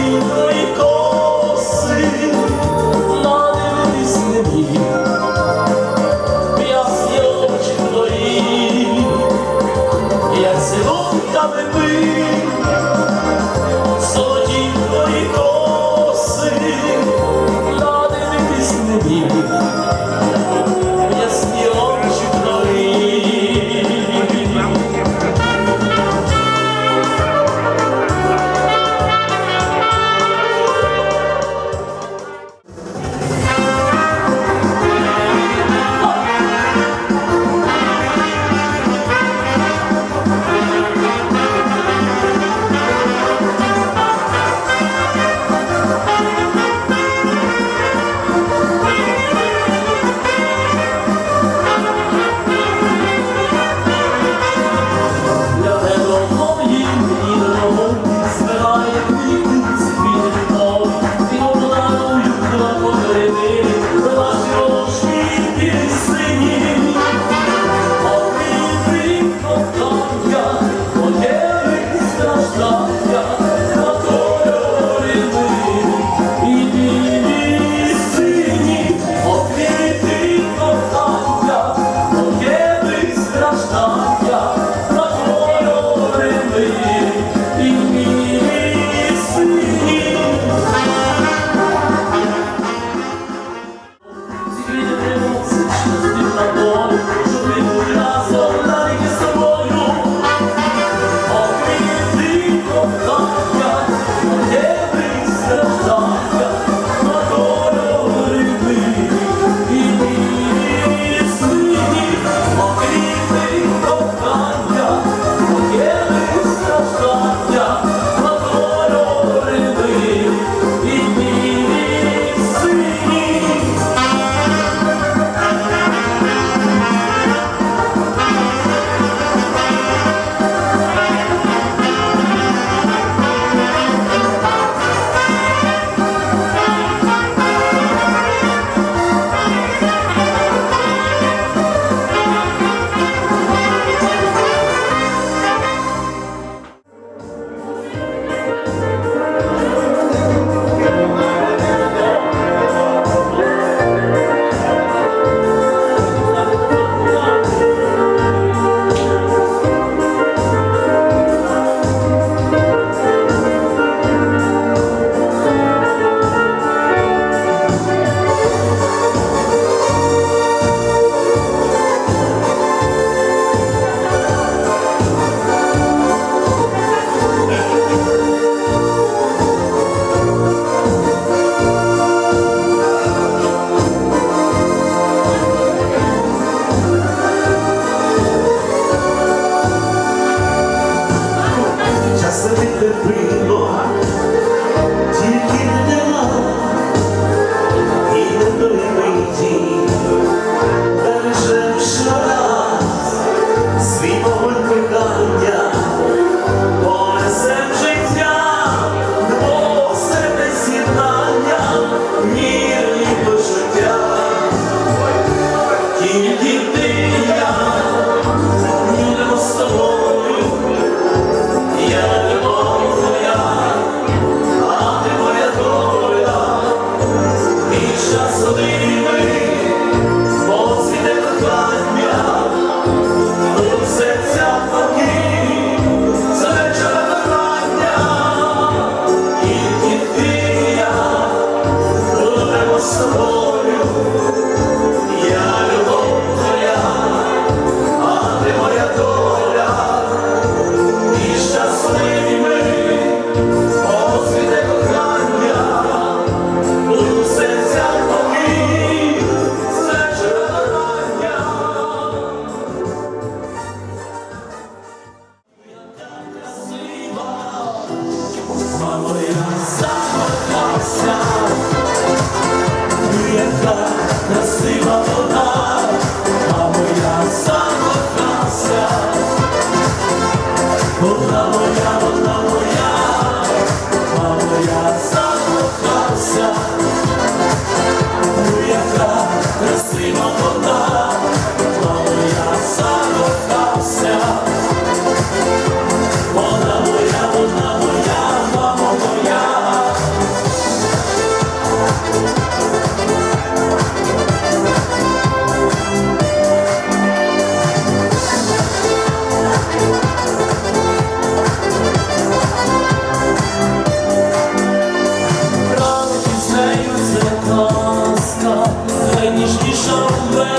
tình ơi.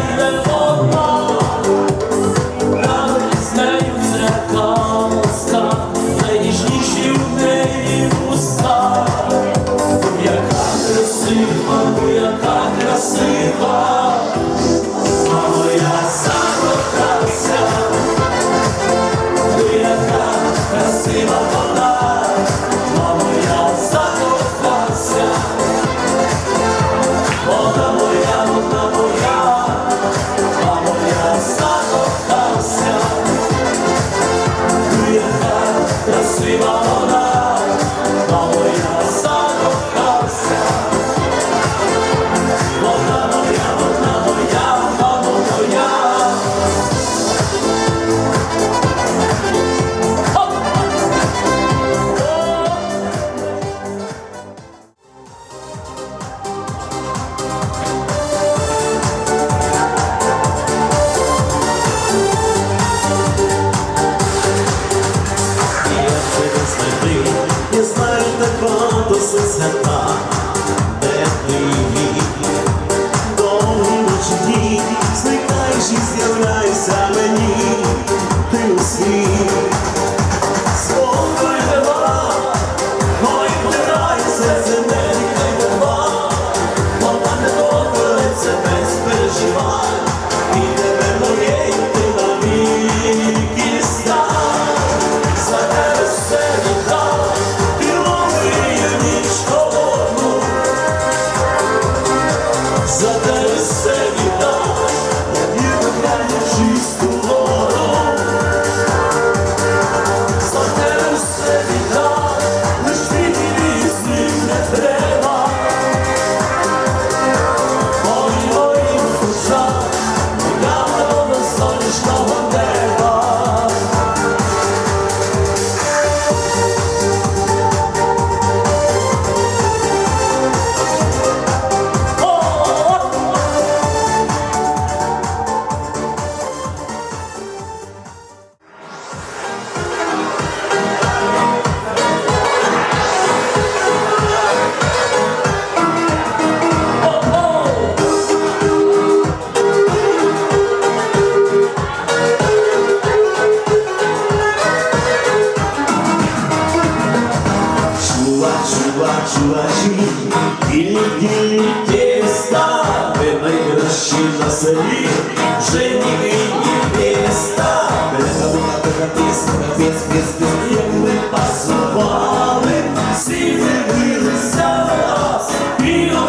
В багато свята, де camino.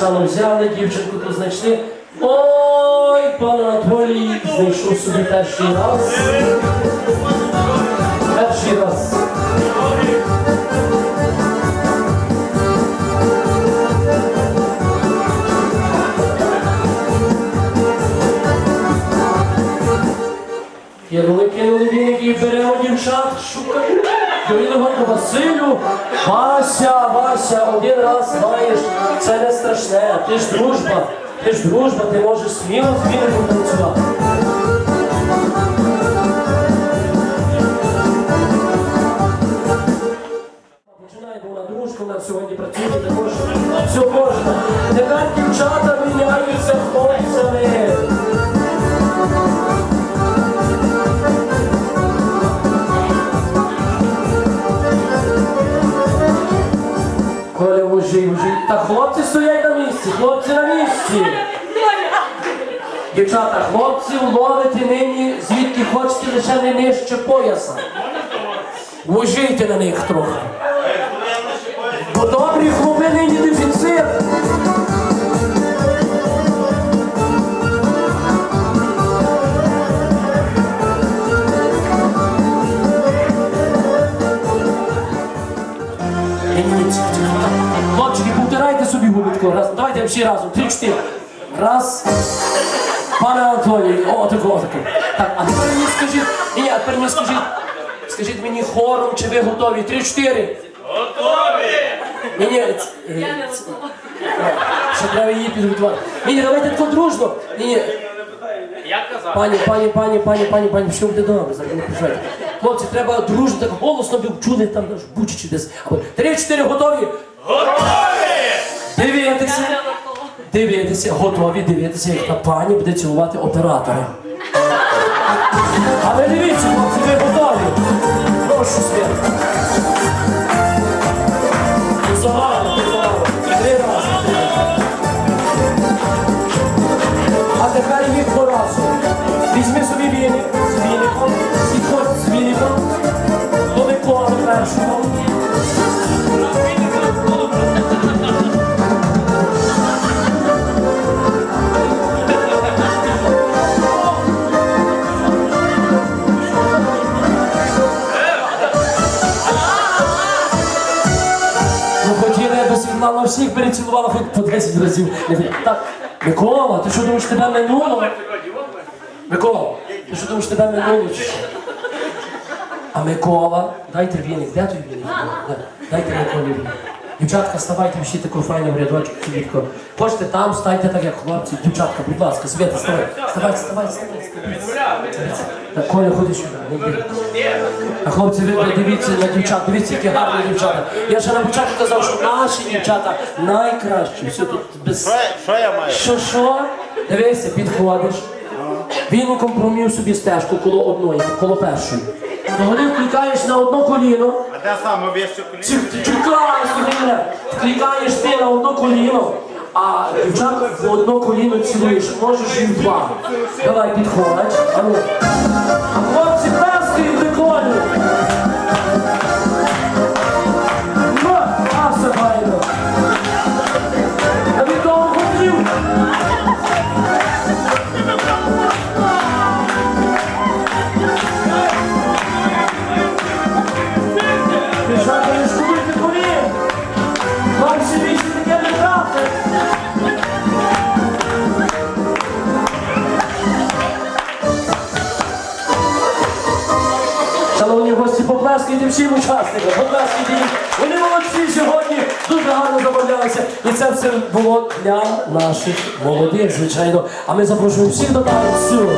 Шану взяли, дівчинку тут знайшли. Ой, пан Анатолій знайшов собі перший раз. Юрій Легонько, Василю, Вася, Вася, один раз маєш, це не страшне, ти ж дружба, ти ж дружба, ти можеш сміло з віником хлопці стоять на місці, хлопці на місці. Дівчата, хлопців ловите нині, звідки хочете лише не нижче пояса. Вужійте на них трохи. Бо добрі хлопи нині собі. Раз, давайте всі разом. Три-чотири. Раз. Пане Анатолій, о, тако, тако. Так, а тепер мені скажіть, ні, а тепер мені скажіть, скажіть мені хором, чи ви готові? Три-чотири. Готові! Ні, ні, ц- е, ц- е, ще треба її підготувати. Ні, ні, давайте тако дружно. Ні, ні. Як казав? Пані, пані, пані, пані, пані, пані, що буде добре, зараз не пишайте. Хлопці, треба дружно, так голосно б чули там аж бучичі десь. Або Три-чотири готові? Готові! Дивитися. Дивитися, готові дивитися, як та пані буде цілувати оператора. А ви дивіться, хлопці, ви готові. Прошу свят. Микола, ти що думаєш, тебе минуло? Микола, ти що думаєш, тебе минуло? чи що? А Микола, дайте віник, де той віник? Де? Дайте Миколі віник. Дівчатка, ставайте всі таку файну в рядочок, квітко. Хочете там, стайте так, як хлопці. Дівчатка, будь ласка, Свята, ставай. Вставай, вставай, вставай, вставай. Так, Коля, ходи сюди. А хлопці, ви дивіться на дівчат, дивіться, які гарні дівчата. Я ще на початку казав, що наші дівчата найкращі. Все тут без. Що, я маю? Що що? Дивися, підходиш. Він компромів собі стежку коло одної, коло першої. Тоді вкликаєш на одно коліно. А де саме вище коліно? Чи ти чекаєш мене? Вкликаєш ти на одно коліно, а дівчатка в одно коліно цілуєш. Можеш і в два. Давай підходь. А Шановні гості, поплескайте всім учасникам, поплескайте їм. Вони молодці сьогодні дуже гарно забавлялися. І це все було для наших молодих, звичайно. А ми запрошуємо всіх до танцю.